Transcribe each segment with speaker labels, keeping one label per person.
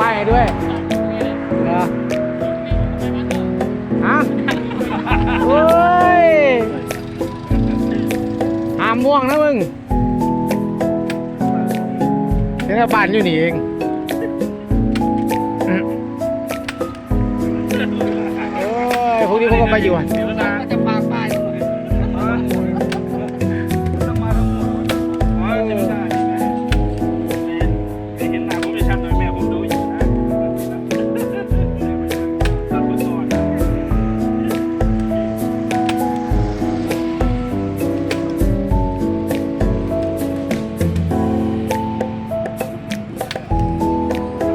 Speaker 1: ป้ายให้ด้วยเหรอฮะโอ้ยหามม่วงนะมึงนี่ก็บ้านอยู่นี่เองโอ้ยพวกนี้พวกก็ไปอยู่อะ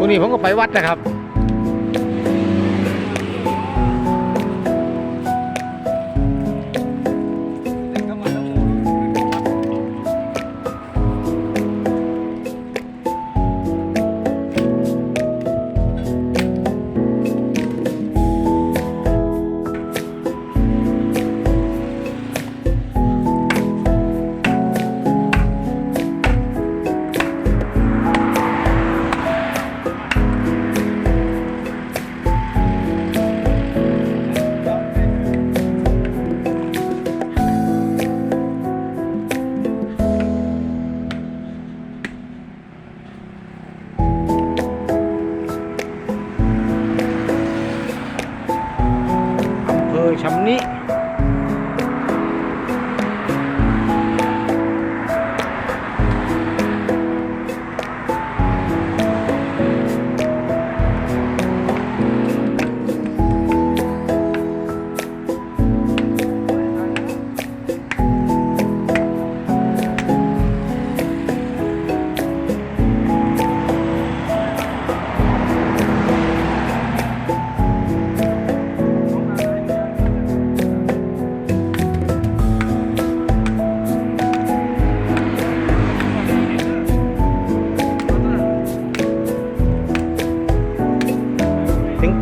Speaker 1: นี้ผมก็ไปวัดนะครับ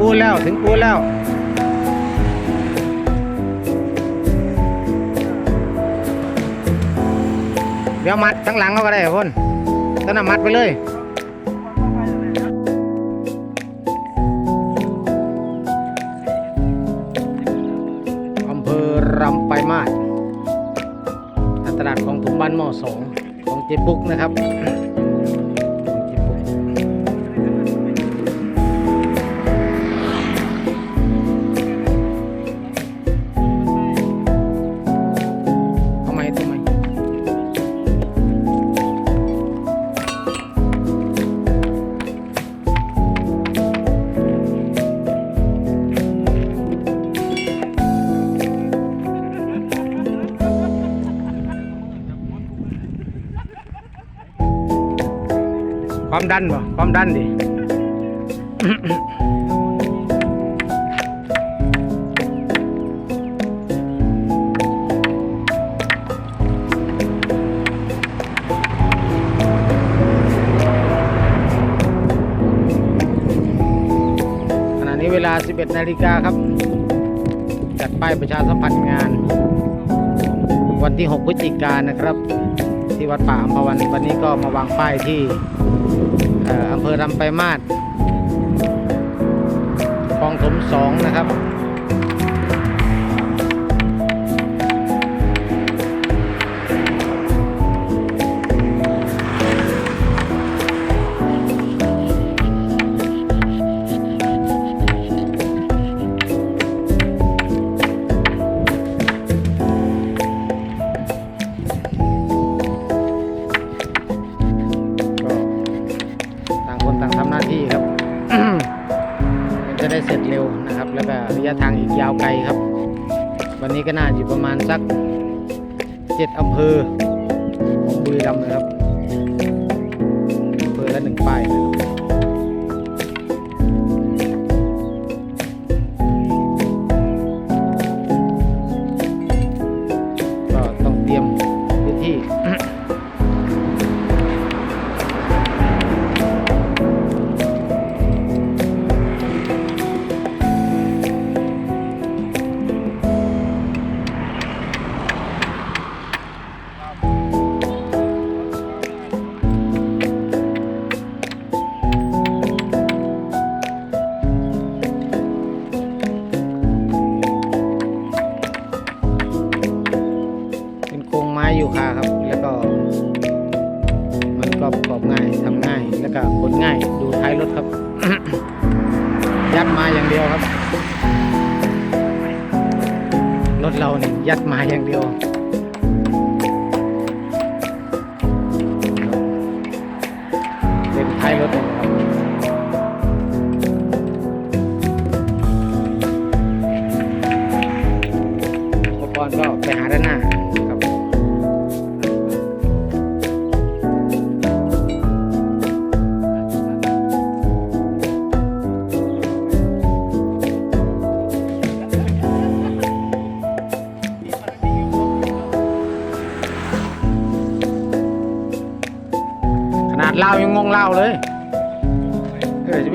Speaker 1: ปูนแล้วถึงปูนแล้วเดี๋ยวมัดทั้งหลังเขาก็ได้พ่นต้นมัดไปเลยอำเภอรำไปมาตลาดของถุงบ้านหม้อสองของเจ๊ปุ๊กนะครับ ความดันบ่ความดันดิขณะนี้เวลา 11 นาฬิกาครับ จัดป้ายประชาสัมพันธ์งาน วันที่ 6 พฤศจิกายนนะครับ ที่วัดป่าอัมพวัน วันนี้ก็มาวางป้ายที่ อำเภอลำไปมาศคลองถมสองนะครับ เป็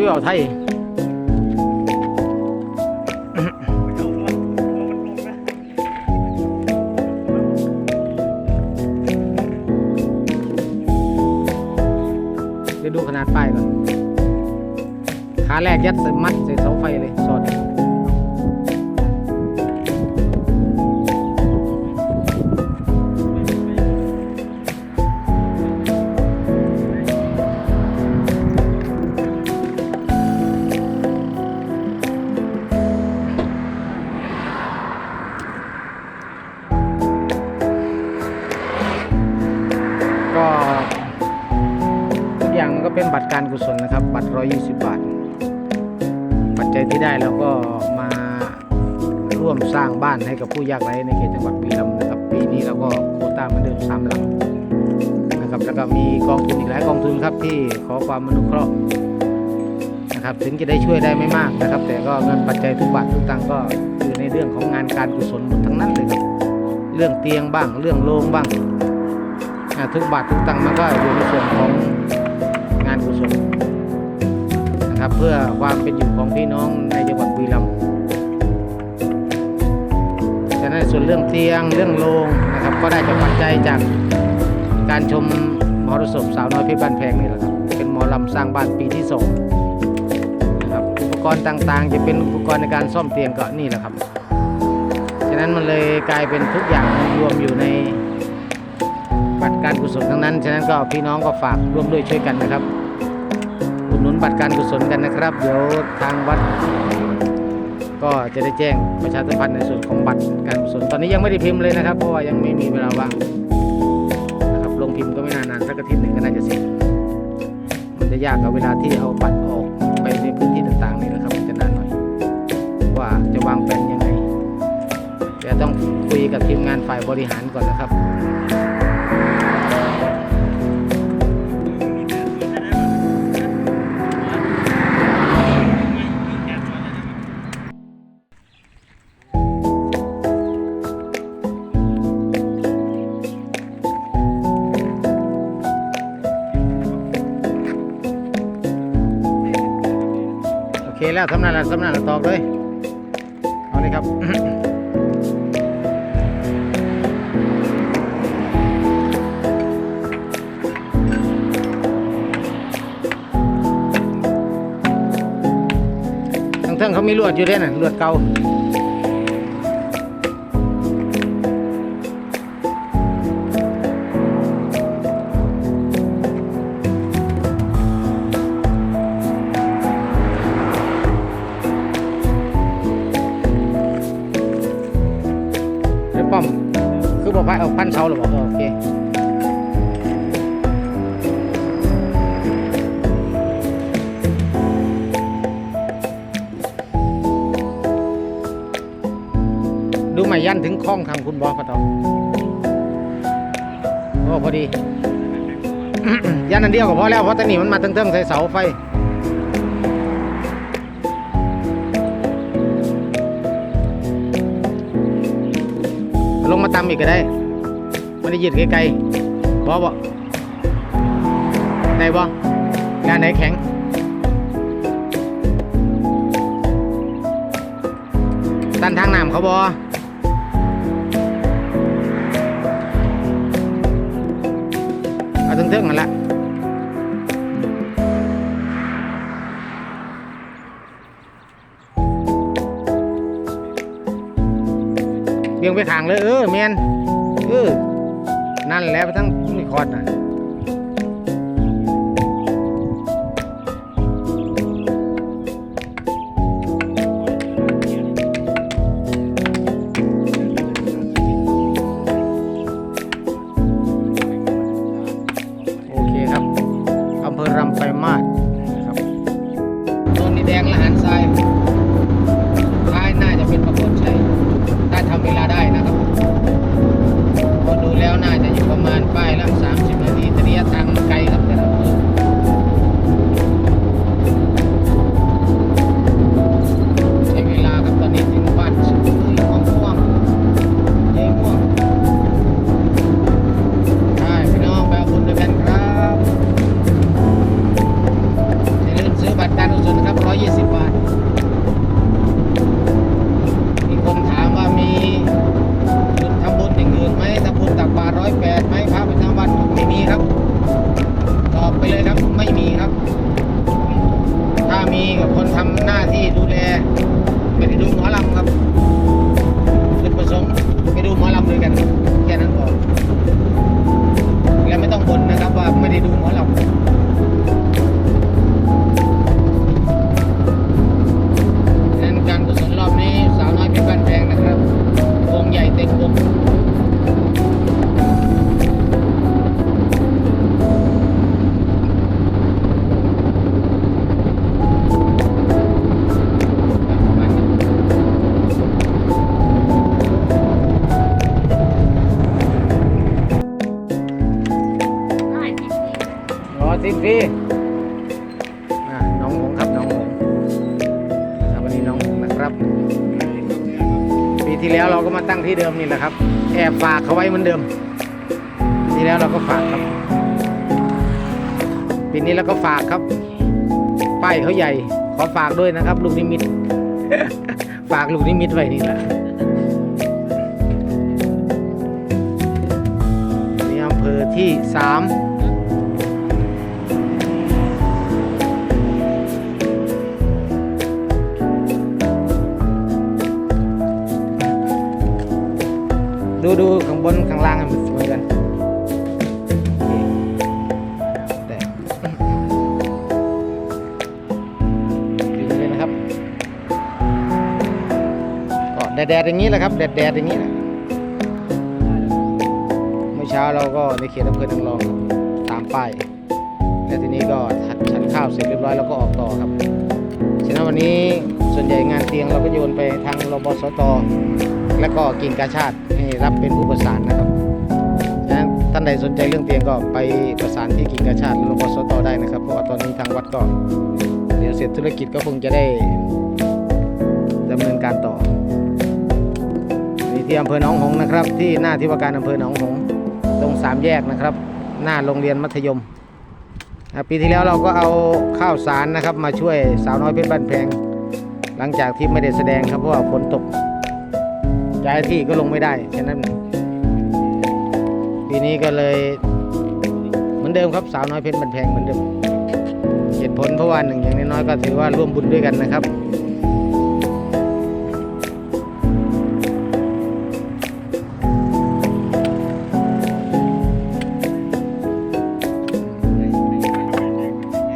Speaker 1: เออ ถึงจะได้ช่วยได้ไม่มากนะครับ แต่ก็เงินปัจจัยทุกบาททุกตังก็อยู่ในเรื่องของงานการกุศลหมดทั้งนั้นเลยครับเรื่องเตียงบ้างเรื่องโรงบ้างทุกบาททุกตังมันก็อยู่ในส่วนของงานกุศลนะครับ เพื่อความเป็นอยู่ของพี่น้องในจังหวัดบุรีรัมย์ฉะนั้นส่วนเรื่องเตียงเรื่องโรงนะครับก็ได้จากปัจจัยจากการชมมรสพสาวน้อยเพชรบ้านแพงนี่แหละครับเป็นหมอลำสร้างบ้านปีที่สอง กรณ์ต่างๆ จะเป็นอุปกรณ์ในการซ่อมเตียงก็นี่แหละครับ ฉะนั้นมันเลยกลายเป็นทุกอย่างรวมอยู่ในบัตรการกุศลทั้งนั้น ฉะนั้นก็พี่น้องก็ฝากร่วมด้วยช่วยกันนะครับ อุดหนุนบัตรการกุศลกันนะครับ เดี๋ยวทางวัด ก็จะได้แจ้งประชาสัมพันธ์ในส่วนของบัตรการกุศล ตอนนี้ยังไม่ได้พิมพ์เลยนะครับ เพราะว่ายังไม่มีเวลาว่างนะครับลงพิมพ์ก็ไม่นานๆสักอาทิตย์หนึ่งก็น่าจะเสร็จ มันจะยากกับเวลาที่เอาบัตรออกไปในพื้นที่ต่างๆนี่ วางแผนยังไงแต่ต้องคุยกับทีมงานฝ่ายบริหารก่อนนะครับโอเคแล้วสำนักละสำนักละตอกเลย เอาเลยครับทั้งเทิงเขามีลวดอยู่ด้วยน่ะลวดเก่า คล้องทางคุณบอสปะตองโอ้พอดียันอันเดียวก็พอแล้วเพราะตอนนี้มันมาเติงๆใส่เสาไฟลงมาตำอีกก็ได้ไม่ได้ยืดไกลๆบอบ่ได้บ่งานไหนแข็งตันทางน้ำเขาบอ เอาถึงๆกันละเบี่ยงไปทางเลยเออแมนเออนั่นแหละไปทั้งมีคอร์ดนะ ที่แล้วเราก็มาตั้งที่เดิมนี่แหละครับ แอบฝากเขาไว้เหมือนเดิม ที่แล้วเราก็ฝากครับปีนี้เราก็ฝากครับ ป้ายเขาใหญ่ ขอฝากด้วยนะครับ ลูกนิมิต ฝากลูกนิมิตไว้นี่แหละนี่อำเภอที่สาม ดูดูข้างบนข้างล่างให้มันสวยกันโอเคแต่ดึงเลยนะครับก็แดดๆอย่างนี้แหละครับแดดๆอย่างนี้แหละเมื่อเช้าเราก็ในเขตอำเภอนางรองตามป้ายแล้วทีนี้ก็ทัดชันข้าวเสร็จเรียบร้อยแล้วก็ออกต่อครับฉะนั้นวันนี้ส่วนใหญ่งานเตียงเราก็โยนไปทางรบสต และก็กิ่งกาชาติให้รับเป็นผู้ประสานนะครับฉะนั้นท่านใดสนใจเรื่องเตียงก็ไปประสานที่กิ่งกาชาติและรพสตได้นะครับเพราะว่าตอนนี้ทางวัดก็ เดี๋ยวเสร็จธุรกิจก็คงจะได้ดำเนินการต่อนี่ที่อำเภอหนองหงนะครับ ที่หน้าที่ว่าการอำเภอหนองหงตรงสามแยกนะครับ หน้าโรงเรียนมัธยมปีที่แล้วเราก็เอาข้าวสารนะครับ มาช่วยสาวน้อยเพชรบ้านแพง หลังจากที่ไม่ได้แสดงครับเพราะว่าฝนตก ย้ายที่ก็ลงไม่ได้ฉะนั้นปีนี้ก็เลย เหมือนเดิมครับสาวน้อยเพชรบันแพงเหมือนเดิมเหตุผลเพราะว่าหนึ่งอย่างน้อยๆก็ถือว่าร่วมบุญด้วยกันนะครับ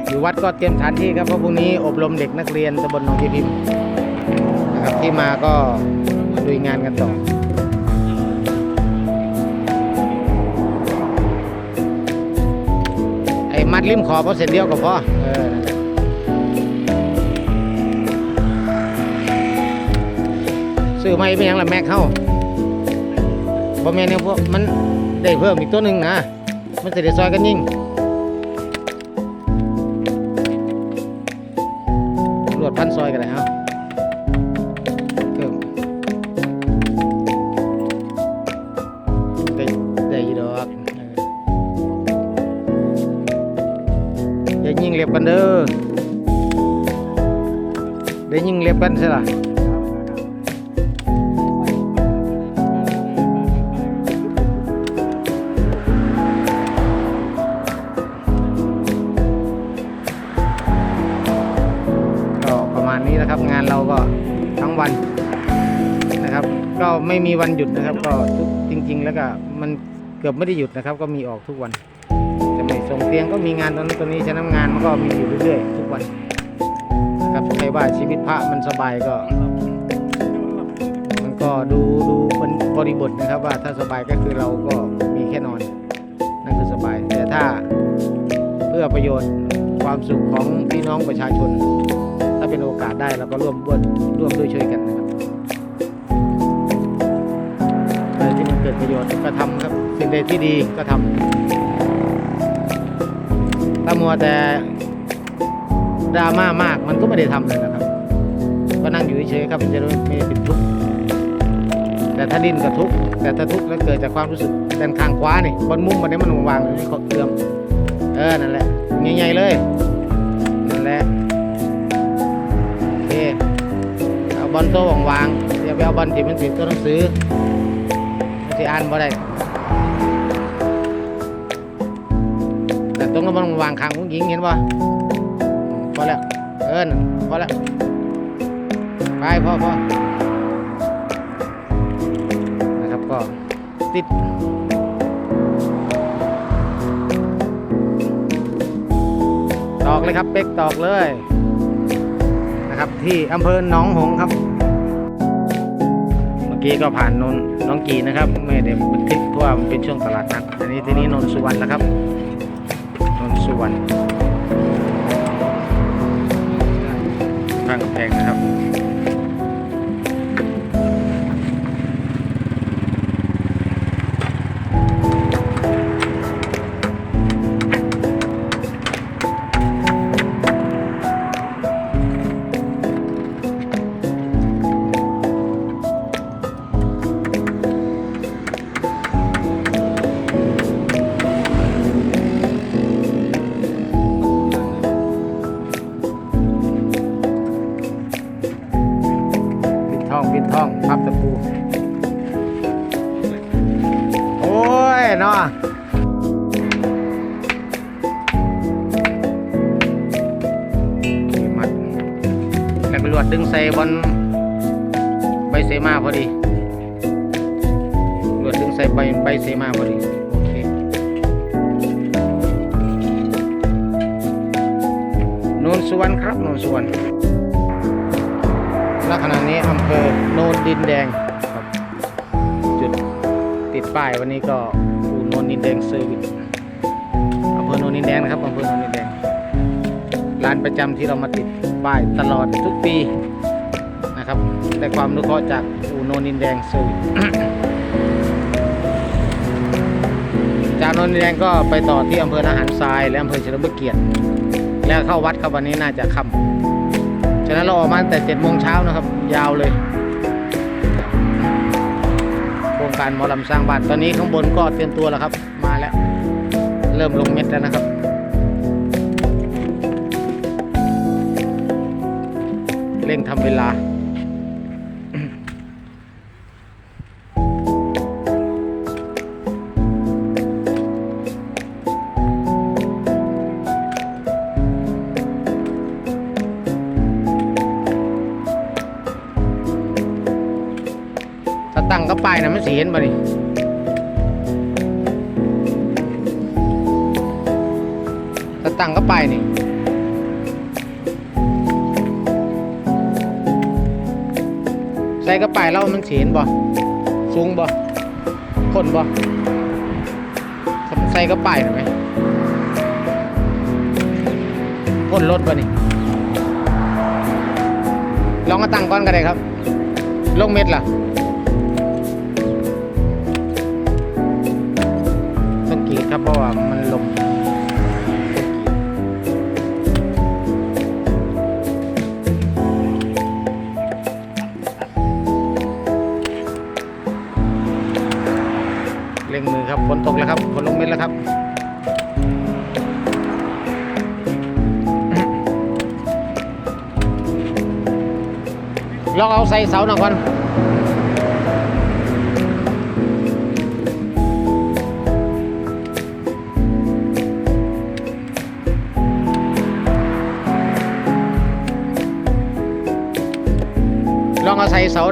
Speaker 1: อยู่วัดก็เตรียมสถานที่ครับเพราะพรุ่งนี้อบรมเด็กนักเรียนตำบลหนองยีพิมพ์นะครับที่มาก็ ลุยงานกันต่อไอ้มัดริมขอบเอาเสร็จเดียวก็พอเออซื้อไม่เป็นยังละแม็กเข้าบ่แม่เนี่ยพวกมันได้เพิ่มอีกตัวหนึ่งนะ มันจะได้ซอยกันยิ่งตำรวจพันซอยกันเลยเอา เล็บกันเด้อได้ยิงเล็บกันใช่ล่ะก็ประมาณนี้นะครับงานเราก็ทั้งวันนะครับ ก็ไม่มีวันหยุดนะครับ ก็ทุกจริง ๆ แล้วก็มันเกือบไม่ได้หยุดนะครับ ก็มีออกทุกวัน ส่งเตียงก็มีงานตรงนั้ตรงนี้ฉะนั้นงานมันก็มีอยู่เรื่อยๆทุกวันนะครับใครว่าชีวิตพระมันสบายก็ มันก็ดูดูเป็นบริบทนะครับว่าถ้าสบายก็คือเราก็มีแค่นอนนั่นคือสบาย แต่ถ้าเพื่อประโยชน์ความสุขของพี่น้องประชาชน ถ้าเป็นโอกาสได้เราก็ร่วมร่วมร่วมด้วยช่วยกันนะครับอะไรที่มันเกิดประโยชน์ก็ทำครับสิ่งใดที่ดีก็ทำ ถ้ามัวแต่ดราม่ามากมันก็ไม่ได้ทำเลยนะครับ ก็นั่งอยู่เฉยๆครับมันจะไม่เป็นทุกข์แต่ถ้าดิ้นก็ทุกข์แต่ถ้าทุกข์แล้วเกิดจากความรู้สึกด้านข้างขวานี่บนมุมมันนี้มันวางๆนี่เขาเอื้อมเออนั่นแหละใหญ่ๆเลยนั่นแหละโอเคเอาบอลโซ่วางๆอย่าไปเอาบอลที่มันติดตัวหนังสือมันสิอ่านบ่ได้ ตรงนั้นมันวางขางของหญิงเห็นป่ะพอแล้วเออนั่นพอแล้วไปพอพอนะครับก็ติดตอกเลยครับ เป็กตอกเลยนะครับ ที่อำเภอหนองหงครับ เมื่อกี้ก็ผ่านนนน้องกีนะครับ ไม่ได้บันทึกเพราะว่ามันเป็นช่วงตลาดนัดอันนี้ที่นี้นนสุวรรณแล้วครับ นนสุวรรณข้างกำแพงนะครับ ดินแดงครับ จุดติดป้ายวันนี้ก็อู่นนดินแดงเซอร์วิสอำเภอโนนดินแดงนะครับอำเภอโนนดินแดงร้านประจำที่เรามาติดป้ายตลอดทุกปีนะครับได้ความรู้เคราะห์จากอู่โนนดินแดงเซอร์วิสจากโนนดินแดงก็ไปต่อที่อำเภอนาหารทรายและอำเภอเฉลิมพระเกียรติแล้วเข้าวัดครับวันนี้น่าจะค่ำฉะนั้นเราออกมาแต่เจ็ดโมงเช้านะครับ ยาวเลย การหมอลำสร้างบ้านตอนนี้ข้างบนก็เตรียมตัวแล้วครับ มาแล้ว เริ่มลงเม็ดแล้วนะครับเร่งทำเวลา ถ้าตั้งก็ไปนะมันสีเห็นบ่นี่ถ้าตั้งก็ไปนี่ใส่ก็ไปแล้วมันสีเห็นบ่สูงบ่คนบ่ใส่ก็ไปหน่อยไหมคนรถบ่นี่ลองก็ตั้งก่อนก็ได้ครับ ลงเม็ดล่ะ ฝนตกแล้วครับฝนลงเม็ดแล้วครับลองเอาใส่เสาหน่อยก่อนลองเอาใส่เสา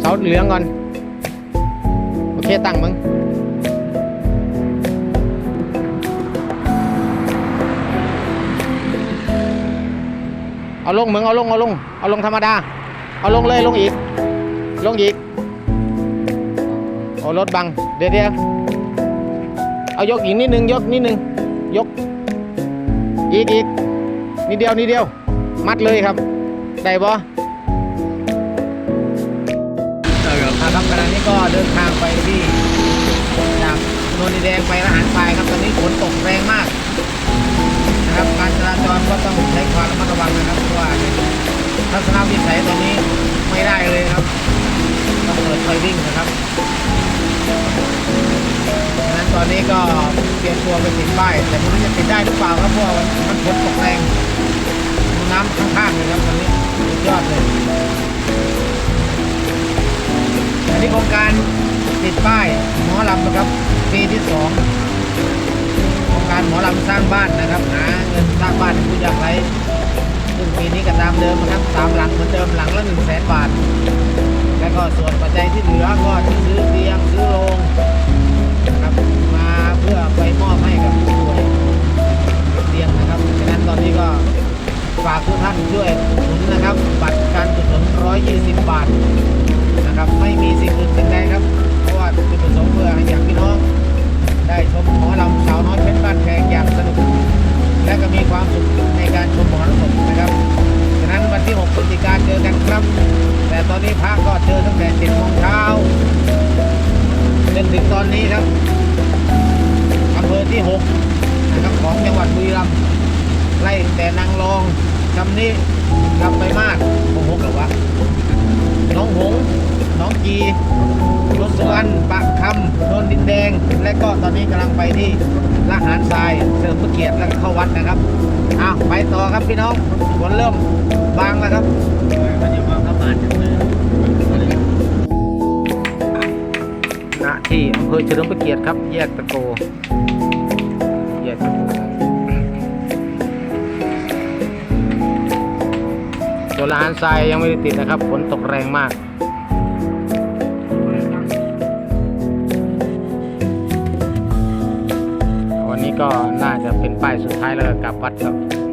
Speaker 1: เสาเหลืองก่อน โอเคตั้งมึง เอาลงมึงเอาลงเอาลงเอาลงธรรมดา เอาลงเลยลงอีก ลงอีกโอ้รถบังเดี๋ยวเดี๋ยวเอายกอีกนิดนึงยกนิดนึงยก อีกอีกนิดเดียวนิดเดียว มัดเลยครับ ได้บ่ครับขณะนี้ก็เดินทางไปที่จากโนนดิแดงไปละหารทรายครับตอนนี้ฝนตกแรงมาก การจราจรก็ต้องใช้ความระมัดระวังนะครับเพราะว่าทัศนวิสัยตอนนี้ไม่ได้เลยครับต้องเปิดไฟวิ่งนะครับดังนั้นตอนนี้ก็เตรียมตัวไปติดป้ายแต่ไม่รู้จะติดได้หรือเปล่าครับเพราะว่ามันฝนตกแรงน้ำข้างๆเลยครับตอนนี้ยอดเลยอันนี้โครงการติดป้ายหมอลำนะครับปีที่สอง การหมอลำสร้างบ้านนะครับหาเงินสร้างบ้านผู้ยากไร้ซึ่งปีนี้ก็ตามเดิมนะครับตามหลังเหมือนเดิมหลังละหนึ่งแสนบาท แล้วก็ส่วนปัจจัยที่เหลือก็จะซื้อเตียงซื้อโรงนะครับมาเพื่อไปมอบให้กับผู้ป่วยเตียงนะครับฉะนั้นตอนนี้ก็ฝากทุกท่านช่วยหนุนนะครับบัตรการกุศล120 บาทนะครับไม่มีสิ่งอื่นเป็นใดครับ เพราะว่าจุดประสงค์เพื่อให้อยากพี่น้อง ได้ชมหมอลำสาวน้อยเพชรบ้านแพงอย่างสนุก และก็มีความสุขในการชมหมหรสพนะครับฉะนั้นวันที่6พฤศจิกายนเจอกันครับ แต่ตอนนี้พระก็เจอตั้งแต่7โมงเช้าจนถึงตอนนี้ครับอำเภอที่6นะครับของจังหวัดบุรีรัมย์ไล่แต่นางรองคำนี้กลับไปมากโอ้โหหรอวะ น้องหงส์น้องจีรถสวรรณปากคำโนนดินแดง และก็ตอนนี้กำลังไปที่ละหารทรายเสริมพระเกียรติแล้วก็เข้าวัดนะครับอ้าวไปต่อครับพี่น้องฝนเริ่มบางแล้วครับณที่อำเภอเฉลิมพระเกียรติครับ แยกตะโก ส่วนลานทรายยังไม่ได้ติดนะครับฝนตกแรงมากวันนี้ก็น่าจะเป็นป้ายสุดท้ายแล้วก็กลับวัดครับ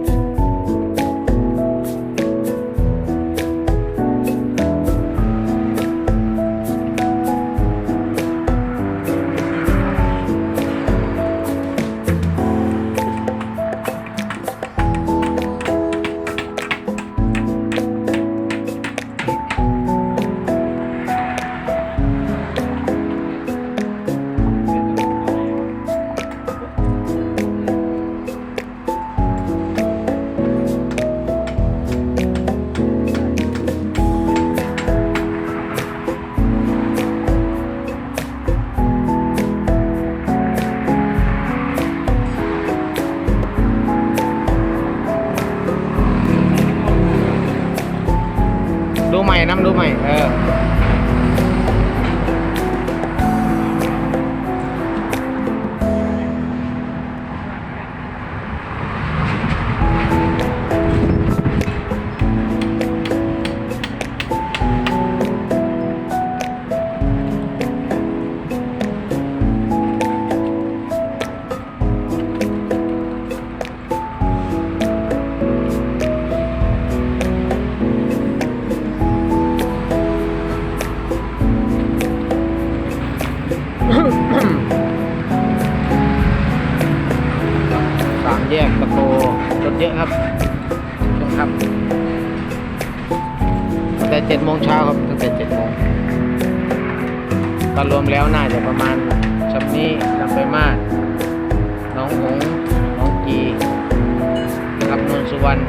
Speaker 1: วรรณ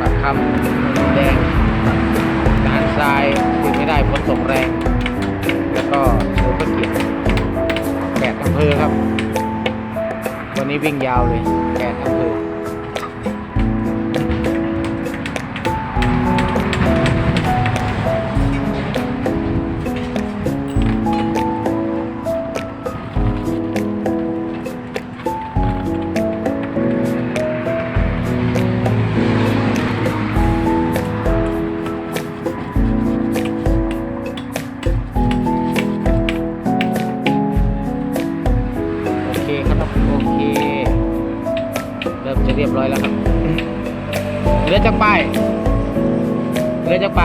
Speaker 1: ปากคำนนแดงทหารทรายถึงไม่ได้ฝนตกแรง แล้วก็เสือพระเกียรติแปดอำเภอครับ วันนี้วิ่งยาวเลยแปดอำเภอ จะครับเรือจากไปเรือจากไป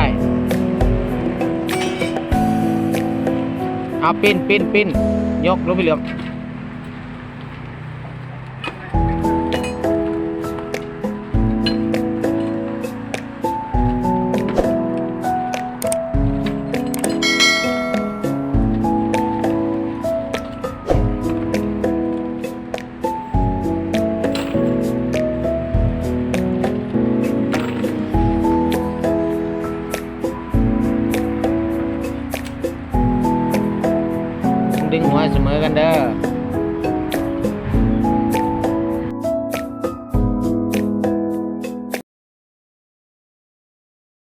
Speaker 1: เอาปิ้นปิ้นปิ้นยกลงไปเหลือ